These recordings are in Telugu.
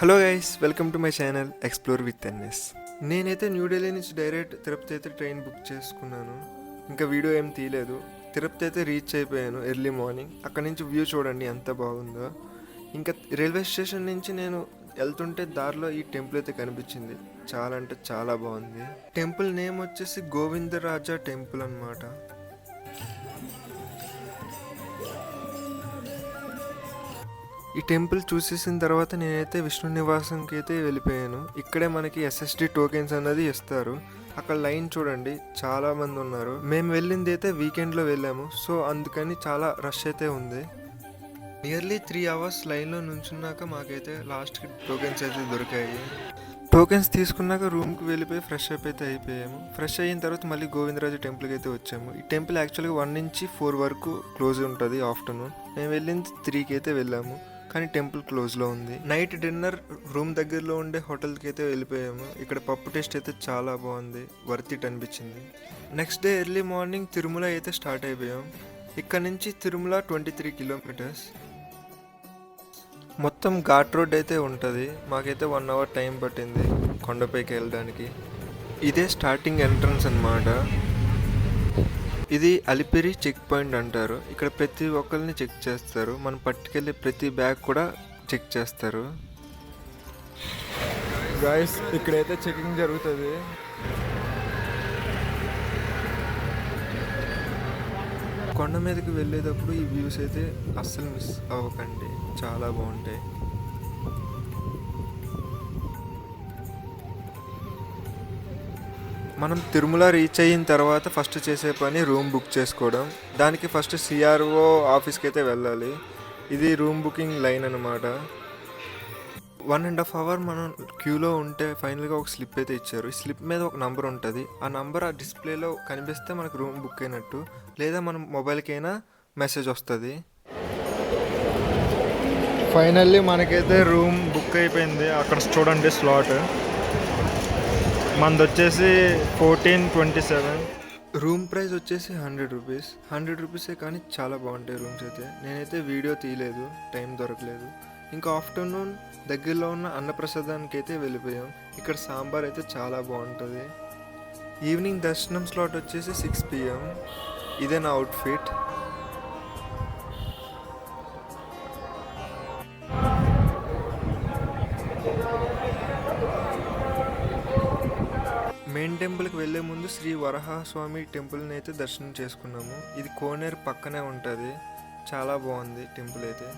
Hello guys welcome to my channel explore with NS నేనైతే న్యూఢిల్లీ నుంచి డైరెక్ట్ తిరుపతి అయితే ట్రైన్ బుక్ చేసుకున్నాను. ఇంకా వీడియో ఏం తీయలేదు. తిరుపతి అయితే రీచ్ అయిపోయాను ఎర్లీ మార్నింగ్ అక్కడ నుంచి వ్యూ చూడండి ఎంత బాగుందో. ఇంకా రైల్వే స్టేషన్ నుంచి నేను వెళ్తుంటే దారిలో ఈ టెంపుల్ అయితే కనిపించింది. చాలా అంటే చాలా బాగుంది. టెంపుల్ నేమ్ వచ్చేసి గోవిందరాజా టెంపుల్ అన్నమాట. ఈ టెంపుల్ చూసేసిన తర్వాత నేనైతే విష్ణు నివాసంకి అయితే వెళ్ళిపోయాను. ఇక్కడే మనకి ఎస్ఎస్డి టోకెన్స్ అనేది ఇస్తారు. అక్కడ లైన్ చూడండి చాలా మంది ఉన్నారు. మేము వెళ్ళింది అయితే వీకెండ్లో వెళ్ళాము. సో అందుకని చాలా రష్ అయితే ఉంది. నియర్లీ త్రీ అవర్స్ లైన్లో నుంచున్నాక మాకైతే లాస్ట్కి టోకెన్స్ అయితే దొరికాయి. టోకెన్స్ తీసుకున్నాక రూమ్కి వెళ్ళిపోయి ఫ్రెష్ అప్ అయితే అయిపోయాము. ఫ్రెష్ అయిన తర్వాత మళ్ళీ గోవిందరాజు టెంపుల్కి అయితే వచ్చాము. ఈ టెంపుల్ యాక్చువల్గా వన్ నుంచి ఫోర్ వరకు క్లోజ్ ఉంటుంది ఆఫ్టర్నూన్ మేము వెళ్ళింది త్రీకి అయితే వెళ్ళాము. కానీ టెంపుల్ క్లోజ్లో ఉంది. నైట్ డిన్నర్ రూమ్ దగ్గరలో ఉండే హోటల్కి అయితే వెళ్ళిపోయాము. ఇక్కడ పప్పు టేస్ట్ అయితే చాలా బాగుంది. వర్త్ ఇట్ అనిపించింది. Next day early morning Tirumala అయితే స్టార్ట్ అయిపోయాం. ఇక్కడ నుంచి తిరుమల ట్వంటీ త్రీ కిలోమీటర్స్. మొత్తం ఘాట్ రోడ్ అయితే ఉంటుంది. మాకైతే వన్ అవర్ టైం పట్టింది కొండపైకి వెళ్ళడానికి. ఇదే స్టార్టింగ్ ఎంట్రన్స్ అన్నమాట. ఇది అలిపిరి చెక్ పాయింట్ అంటారు. ఇక్కడ ప్రతి ఒక్కరిని చెక్ చేస్తారు. మనం పట్టుకెళ్ళి ప్రతి బ్యాగ్ కూడా చెక్ చేస్తారు. గాయస్ ఇక్కడైతే చెకింగ్ జరుగుతుంది. కొండ మీదకి వెళ్ళేటప్పుడు ఈ వ్యూస్ అయితే అస్సలు మిస్ అవ్వకండి. చాలా బాగుంటాయి. మనం తిరుమల రీచ్ అయిన తర్వాత ఫస్ట్ చేసే పని రూమ్ బుక్ చేసుకోవడం. దానికి ఫస్ట్ సిఆర్ఓ ఆఫీస్కి అయితే వెళ్ళాలి. ఇది రూమ్ బుకింగ్ లైన్ అనమాట వన్ అండ్ హాఫ్ అవర్ మనం క్యూలో ఉంటే ఫైనల్గా ఒక స్లిప్ అయితే ఇచ్చారు. ఈ స్లిప్ మీద ఒక నంబర్ ఉంటుంది. ఆ నంబర్ ఆ డిస్ప్లేలో కనిపిస్తే మనకు రూమ్ బుక్ అయినట్టు. లేదా మనం మొబైల్కైనా మెసేజ్ వస్తుంది. ఫైనల్లీ మనకైతే రూమ్ బుక్ అయిపోయింది. అక్కడ చూడండి స్లాట్ మనది వచ్చేసి fourteen twenty seven. Room price వచ్చేసి హండ్రెడ్ రూపీస్. హండ్రెడ్ రూపీసే కానీ చాలా బాగుంటాయి రూమ్స్ అయితే. నేనైతే వీడియో తీయలేదు టైం దొరకలేదు. ఇంకా ఆఫ్టర్నూన్ దగ్గరలో ఉన్న అన్నప్రసాదానికి అయితే వెళ్ళిపోయాం. ఇక్కడ సాంబార్ అయితే చాలా బాగుంటుంది. ఈవినింగ్ దర్శనం స్లాట్ వచ్చేసి సిక్స్ పిఎం. ఇదే నా అవుట్ఫిట్ మెయిన్ టెంపుల్కి వెళ్ళే ముందు శ్రీ వరహస్వామి టెంపుల్ని అయితే దర్శనం చేసుకున్నాము. ఇది కోనేరు పక్కనే ఉంటుంది. చాలా బాగుంది టెంపుల్ అయితే.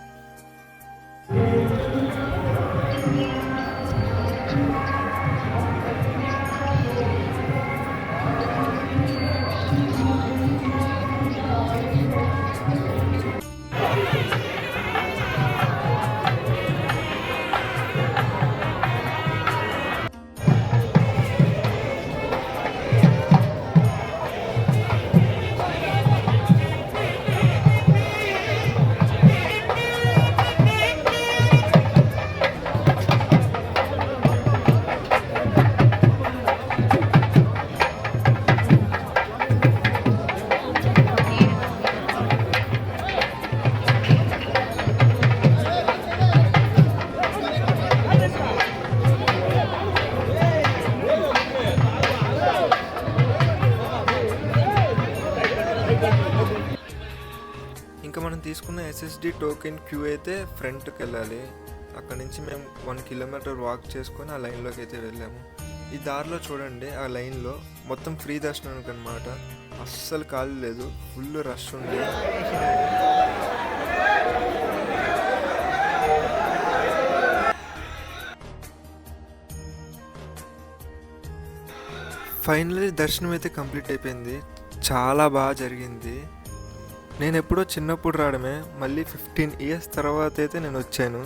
ఇంకా మనం తీసుకున్న ఎస్ఎస్డి టోకెన్ క్యూ అయితే ఫ్రంట్కి వెళ్ళాలి. అక్కడ నుంచి మేము వన్ కిలోమీటర్ వాక్ చేసుకొని ఆ లైన్లోకి అయితే వెళ్ళాము. ఈ దారిలో చూడండి ఆ లైన్లో మొత్తం ఫ్రీ దర్శనానికి అనమాట అస్సలు ఖాళీ లేదు ఫుల్ రష్ ఉంది. ఫైనల్లీ దర్శనం అయితే కంప్లీట్ అయిపోయింది. చాలా బాగా జరిగింది. నేను ఎప్పుడో చిన్నప్పుడు రావడమే మళ్ళీ ఫిఫ్టీన్ ఇయర్స్ తర్వాత అయితే నేను వచ్చాను.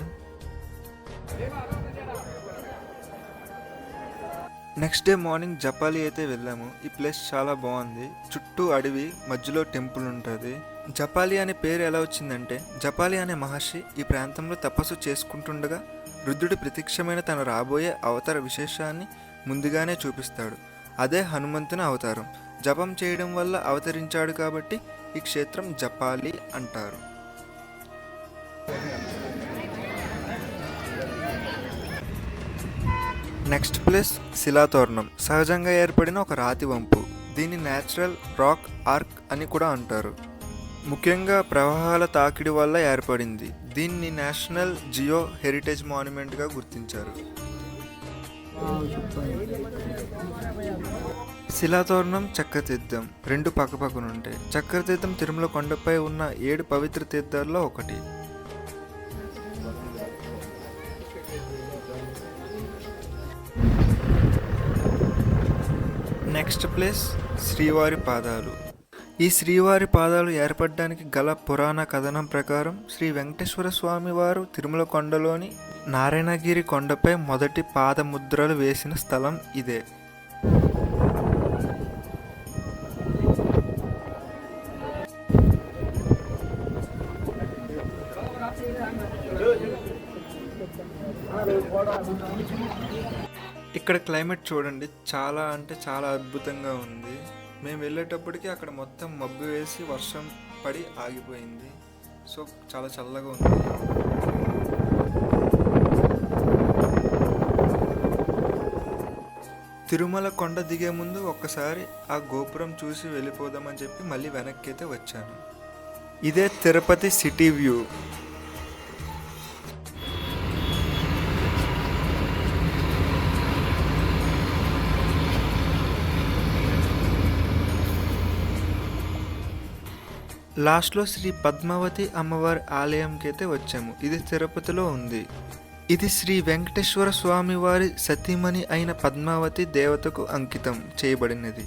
నెక్స్ట్ డే మార్నింగ్ జపాలి అయితే వెళ్ళాము. ఈ ప్లేస్ చాలా బాగుంది. చుట్టూ అడవి మధ్యలో టెంపుల్ ఉంటుంది. జపాలి అనే పేరు ఎలా వచ్చిందంటే జపాలి అనే మహర్షి ఈ ప్రాంతంలో తపస్సు చేసుకుంటుండగా రుద్రుడి ప్రత్యక్షమైన తన రాబోయే అవతార విశేషాన్ని ముందుగానే చూపిస్తాడు. అదే హనుమంతుని అవతారం. జపం చేయడం వల్ల అవతరించాడు కాబట్టి ఈ క్షేత్రం జపాలి అంటారు. Next place Silathoranam. సహజంగా ఏర్పడిన ఒక రాతి వంపు. దీన్ని న్యాచురల్ రాక్ ఆర్క్ అని కూడా అంటారు. ముఖ్యంగా ప్రవాహాల తాకిడి వల్ల ఏర్పడింది. దీన్ని నేషనల్ జియో హెరిటేజ్ మాన్యుమెంట్గా గుర్తించారు. శిలాతోరణం చక్రతీర్థం రెండు పక్కపక్కనుంటాయి. చక్రతీర్థం తిరుమల కొండపై ఉన్న ఏడు పవిత్ర తీర్థాల్లో ఒకటి. నెక్స్ట్ ప్లేస్ శ్రీవారి పాదాలు. ఈ శ్రీవారి పాదాలు ఏర్పడడానికి గల పురాణ కథనం ప్రకారం శ్రీ వెంకటేశ్వర స్వామి వారు తిరుమల కొండలోని నారాయణగిరి కొండపై మొదటి పాదముద్రలు వేసిన స్థలం ఇదే. ఇక్కడ క్లైమేట్ చూడండి చాలా అంటే చాలా అద్భుతంగా ఉంది. మేము వెళ్ళేటప్పటికి అక్కడ మొత్తం మబ్బు వేసి వర్షం పడి ఆగిపోయింది. సో చాలా చల్లగా ఉంది. తిరుమల కొండ దిగే ముందు ఒక్కసారి ఆ గోపురం చూసి వెళ్ళిపోదామని చెప్పి మళ్ళీ వెనక్కి అయితే వచ్చాను. ఇదే తిరుపతి సిటీ వ్యూ. లాస్ట్లో శ్రీ పద్మావతి అమ్మవారి ఆలయంకి అయితే వచ్చాము. ఇది తిరుపతిలో ఉంది. ఇది శ్రీ వెంకటేశ్వర స్వామి వారి సతీమణి అయిన పద్మావతి దేవతకు అంకితం చేయబడినది.